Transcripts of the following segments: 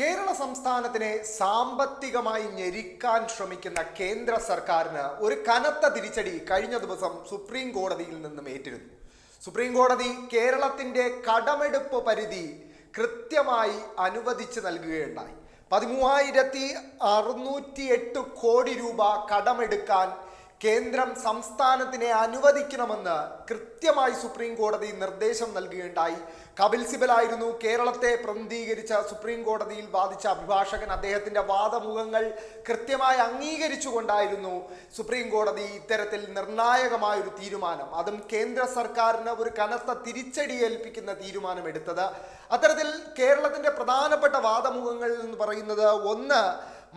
കേരള സംസ്ഥാനത്തിനെ സാമ്പത്തികമായി ഞെരിക്കാൻ ശ്രമിക്കുന്ന കേന്ദ്ര സർക്കാരിന് ഒരു കനത്ത തിരിച്ചടി കഴിഞ്ഞ ദിവസം സുപ്രീം കോടതിയിൽ നിന്നും ഏറ്റിരുന്നു സുപ്രീം കോടതി കേരളത്തിന്റെ കടമെടുപ്പ് പരിധി കൃത്യമായി അനുവദിച്ചു നൽകുകയുണ്ടായി. പതിമൂവായിരത്തി അറുന്നൂറ്റി എട്ട് കോടി രൂപ കടമെടുക്കാൻ കേന്ദ്രം സംസ്ഥാനത്തിനെ അനുവദിക്കണമെന്ന് കൃത്യമായി സുപ്രീം കോടതി നിർദ്ദേശം നൽകുകയുണ്ടായി. കപിൽ സിബലായിരുന്നു കേരളത്തെ പ്രതിനിധീകരിച്ച സുപ്രീം കോടതിയിൽ വാദിച്ച അഭിഭാഷകൻ. അദ്ദേഹത്തിന്റെ വാദമുഖങ്ങൾ കൃത്യമായി അംഗീകരിച്ചുകൊണ്ടായിരുന്നു സുപ്രീം കോടതി ഇത്തരത്തിൽ നിർണായകമായ ഒരു തീരുമാനം. അതും കേന്ദ്ര സർക്കാരിന് ഒരു കനത്ത തിരിച്ചടി ഏൽപ്പിക്കുന്ന തീരുമാനം എടുത്തത് അത്തരത്തിൽ കേരളത്തിന്റെ പ്രധാനപ്പെട്ട വാദമുഖങ്ങൾ എന്ന് പറയുന്നത് ഒന്ന്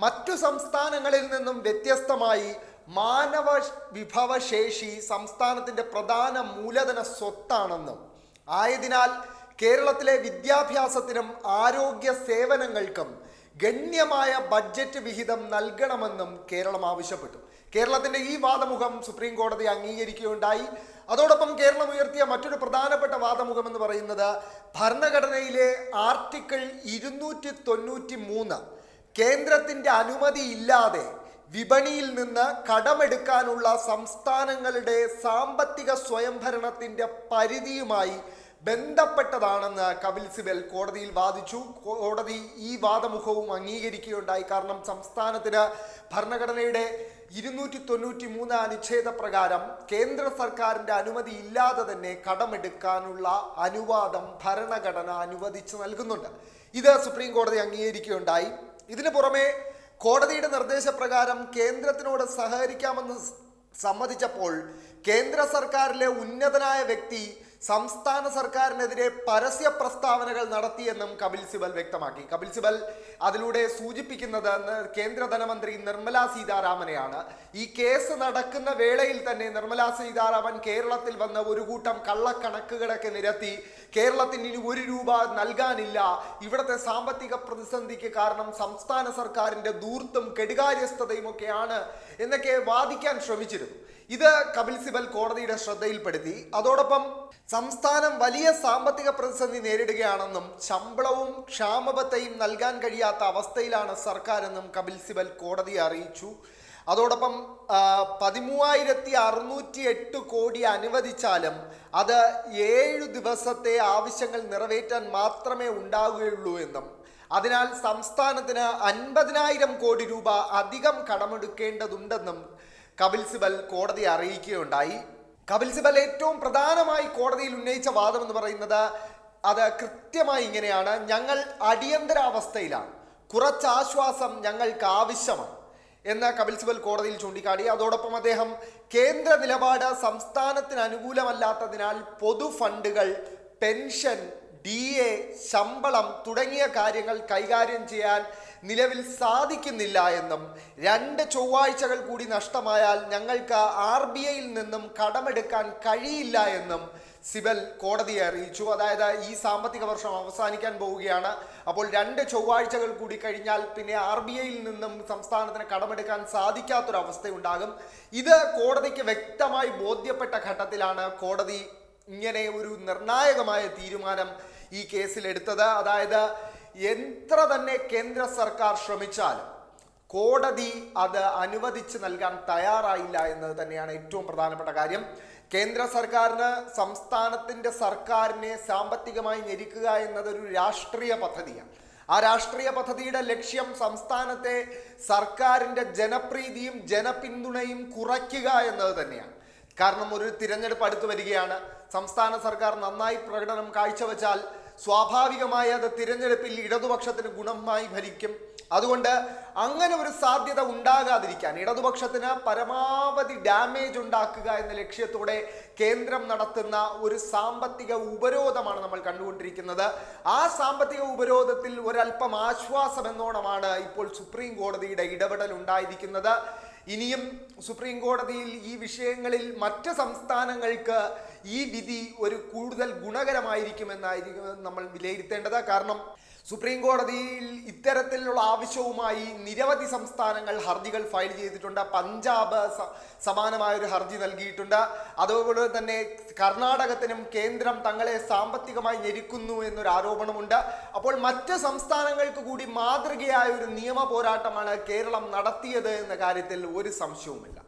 മറ്റു സംസ്ഥാനങ്ങളിൽ നിന്നും വ്യത്യസ്തമായി മാനവ വിഭവശേഷി സംസ്ഥാനത്തിന്റെ പ്രധാന മൂലധന സ്വത്താണെന്നും ആയതിനാൽ കേരളത്തിലെ വിദ്യാഭ്യാസത്തിനും ആരോഗ്യ സേവനങ്ങൾക്കും ഗണ്യമായ ബഡ്ജറ്റ് വിഹിതം നൽകണമെന്നും കേരളം ആവശ്യപ്പെട്ടു. കേരളത്തിന്റെ ഈ വാദമുഖം സുപ്രീം കോടതി അംഗീകരിക്കുകയുണ്ടായി. അതോടൊപ്പം കേരളം ഉയർത്തിയ മറ്റൊരു പ്രധാനപ്പെട്ട വാദമുഖം എന്ന് പറയുന്നത് ഭരണഘടനയിലെ ആർട്ടിക്കിൾ ഇരുന്നൂറ്റി തൊണ്ണൂറ്റി മൂന്ന് കേന്ദ്രത്തിന്റെ അനുമതി ഇല്ലാതെ വിപണിയിൽ നിന്ന് കടമെടുക്കാനുള്ള സംസ്ഥാനങ്ങളുടെ സാമ്പത്തിക സ്വയംഭരണത്തിന്റെ പരിധിയുമായി ബന്ധപ്പെട്ടതാണെന്ന് കപിൽ സിബൽ കോടതിയിൽ വാദിച്ചു. കോടതി ഈ വാദമുഖവും അംഗീകരിക്കുകയുണ്ടായി. കാരണം സംസ്ഥാനത്തിന് ഭരണഘടനയുടെ ഇരുന്നൂറ്റി തൊണ്ണൂറ്റി മൂന്ന് അനുച്ഛേദ പ്രകാരം കേന്ദ്ര സർക്കാരിന്റെ അനുമതി ഇല്ലാതെ തന്നെ കടമെടുക്കാനുള്ള അനുവാദം ഭരണഘടന അനുവദിച്ചു നൽകുന്നുണ്ട്. ഇത് സുപ്രീം കോടതി അംഗീകരിക്കുകയുണ്ടായി. ഇതിനു പുറമെ കോടതിയുടെ നിർദ്ദേശപ്രകാരം കേന്ദ്രത്തിനോട് സഹകരിക്കാമെന്ന് സമ്മതിച്ചപ്പോൾ കേന്ദ്ര സർക്കാരിലെ ഉന്നതനായ വ്യക്തി സംസ്ഥാന സർക്കാരിനെതിരെ പരസ്യ പ്രസ്താവനകൾ നടത്തിയെന്നും കപിൽ സിബൽ വ്യക്തമാക്കി. കപിൽ സിബൽ അതിലൂടെ സൂചിപ്പിക്കുന്നത് കേന്ദ്ര ധനമന്ത്രി നിർമ്മല സീതാരാമനെയാണ്. ഈ കേസ് നടക്കുന്ന വേളയിൽ തന്നെ നിർമ്മല സീതാരാമൻ കേരളത്തിൽ വന്ന ഒരു കൂട്ടം കള്ളക്കണക്കുകളൊക്കെ നിരത്തി കേരളത്തിന് ഇനി ഒരു രൂപ നൽകാനില്ല. ഇവിടുത്തെ സാമ്പത്തിക പ്രതിസന്ധിക്ക് കാരണം സംസ്ഥാന സർക്കാരിന്റെ ദൂർത്തും കെടുകാര്യസ്ഥതയും ഒക്കെയാണ് എന്നൊക്കെ വാദിക്കാൻ ശ്രമിച്ചിരുന്നു. ഇത് കപിൽ സിബൽ കോടതിയുടെ ശ്രദ്ധയിൽപ്പെടുത്തി. അതോടൊപ്പം സംസ്ഥാനം വലിയ സാമ്പത്തിക പ്രതിസന്ധി നേരിടുകയാണെന്നും ശമ്പളവും ക്ഷാമബത്തയും നൽകാൻ കഴിയാത്ത അവസ്ഥയിലാണ് സർക്കാരെന്നും കപിൽ സിബൽ കോടതിയെ അറിയിച്ചു. അതോടൊപ്പം പതിമൂവായിരത്തി അറുന്നൂറ്റി എട്ട് കോടി അനുവദിച്ചാലും അത് ഏഴു ദിവസത്തെ ആവശ്യങ്ങൾ നിറവേറ്റാൻ മാത്രമേ ഉണ്ടാവുകയുള്ളൂ എന്നും. അതിനാൽ സംസ്ഥാനത്തിന് അൻപതിനായിരം കോടി രൂപ അധികം കടമെടുക്കേണ്ടതുണ്ടെന്നും കപിൽ സിബൽ കോടതിയെ അറിയിക്കുകയുണ്ടായി. കപിൽ സിബൽ ഏറ്റവും പ്രധാനമായി കോടതിയിൽ ഉന്നയിച്ച വാദം എന്ന് പറയുന്നത് അത് കൃത്യമായി ഇങ്ങനെയാണ്. ഞങ്ങൾ അടിയന്തരാവസ്ഥയിലാണ്. കുറച്ച് ആശ്വാസം ഞങ്ങൾക്ക് ആവശ്യമാണ് എന്ന് കപിൽ സിബൽ കോടതിയിൽ ചൂണ്ടിക്കാട്ടി. അതോടൊപ്പം അദ്ദേഹം കേന്ദ്ര നിലപാട് സംസ്ഥാനത്തിന് അനുകൂലമല്ലാത്തതിനാൽ പൊതു ഫണ്ടുകൾ പെൻഷൻ ഡി എ ശമ്പളം തുടങ്ങിയ കാര്യങ്ങൾ കൈകാര്യം ചെയ്യാൻ നിലവിൽ സാധിക്കുന്നില്ല എന്നും രണ്ട് ചൊവ്വാഴ്ചകൾ കൂടി നഷ്ടമായാൽ ഞങ്ങൾക്ക് ആർ ബി ഐയിൽ നിന്നും കടമെടുക്കാൻ കഴിയില്ല എന്നും സിബൽ കോടതിയെ അറിയിച്ചു. അതായത് ഈ സാമ്പത്തിക വർഷം അവസാനിക്കാൻ പോവുകയാണ്. അപ്പോൾ രണ്ട് ചൊവ്വാഴ്ചകൾ കൂടി കഴിഞ്ഞാൽ പിന്നെ ആർ ബി ഐയിൽ നിന്നും സംസ്ഥാനത്തിന് കടമെടുക്കാൻ സാധിക്കാത്തൊരവസ്ഥയുണ്ടാകും. ഇത് കോടതിക്ക് വ്യക്തമായി ബോധ്യപ്പെട്ട ഘട്ടത്തിലാണ് കോടതി ഇങ്ങനെ ഒരു നിർണായകമായ തീരുമാനം ഈ കേസിൽ എടുത്തത്. അതായത് എത്ര തന്നെ കേന്ദ്ര സർക്കാർ ശ്രമിച്ചാലും കോടതി അത് അനുവദിച്ച് നൽകാൻ തയ്യാറായില്ല എന്നത് തന്നെയാണ് ഏറ്റവും പ്രധാനപ്പെട്ട കാര്യം. കേന്ദ്ര സർക്കാരിന് സംസ്ഥാനത്തിന്റെ സർക്കാരിനെ സാമ്പത്തികമായി ഞെരുക്കുക എന്നതൊരു രാഷ്ട്രീയ പദ്ധതിയാണ്. ആ രാഷ്ട്രീയ പദ്ധതിയുടെ ലക്ഷ്യം സംസ്ഥാനത്തെ സർക്കാരിന്റെ ജനപ്രീതിയും ജനപിന്തുണയും കുറയ്ക്കുക എന്നത് തന്നെയാണ്. കാരണം ഒരു തിരഞ്ഞെടുപ്പ് അടുത്തു വരികയാണ്. സംസ്ഥാന സർക്കാർ നന്നായി പ്രകടനം കാഴ്ചവെച്ചാൽ സ്വാഭാവികമായി അത് തിരഞ്ഞെടുപ്പിൽ ഇടതുപക്ഷത്തിന് ഗുണമായി ഭരിക്കും. അതുകൊണ്ട് അങ്ങനെ ഒരു സാധ്യത ഉണ്ടാകാതിരിക്കാൻ ഇടതുപക്ഷത്തിന് പരമാവധി ഡാമേജ് ഉണ്ടാക്കുക എന്ന ലക്ഷ്യത്തോടെ കേന്ദ്രം നടത്തുന്ന ഒരു സാമ്പത്തിക ഉപരോധമാണ് നമ്മൾ കണ്ടുകൊണ്ടിരിക്കുന്നത്. ആ സാമ്പത്തിക ഉപരോധത്തിൽ ഒരല്പം ആശ്വാസം എന്നോണമാണ് ഇപ്പോൾ സുപ്രീം കോടതിയുടെ ഇടപെടൽ ഉണ്ടായിരിക്കുന്നത്. ഇനിയും സുപ്രീം കോടതിയിൽ ഈ വിഷയങ്ങളിൽ മറ്റ് സംസ്ഥാനങ്ങൾക്ക് ഈ വിധി ഒരു കൂടുതൽ ഗുണകരമായിരിക്കുമെന്നായിരിക്കും നമ്മൾ വിലയിരുത്തേണ്ടത്. കാരണം സുപ്രീം കോടതിയിൽ ഇത്തരത്തിലുള്ള ആവശ്യവുമായി നിരവധി സംസ്ഥാനങ്ങൾ ഹർജികൾ ഫയൽ ചെയ്തിട്ടുണ്ട്. പഞ്ചാബ് സമാനമായ ഒരു ഹർജി നൽകിയിട്ടുണ്ട്. അതുപോലെ തന്നെ കർണാടകത്തിനും കേന്ദ്രം തങ്ങളെ സാമ്പത്തികമായി ഞെരുക്കുന്നു എന്നൊരു ആരോപണമുണ്ട്. അപ്പോൾ മറ്റ് സംസ്ഥാനങ്ങൾക്ക് കൂടി മാതൃകയായ ഒരു നിയമ പോരാട്ടമാണ് കേരളം നടത്തിയത് എന്ന കാര്യത്തിൽ ഒരു സംശയവുമില്ല.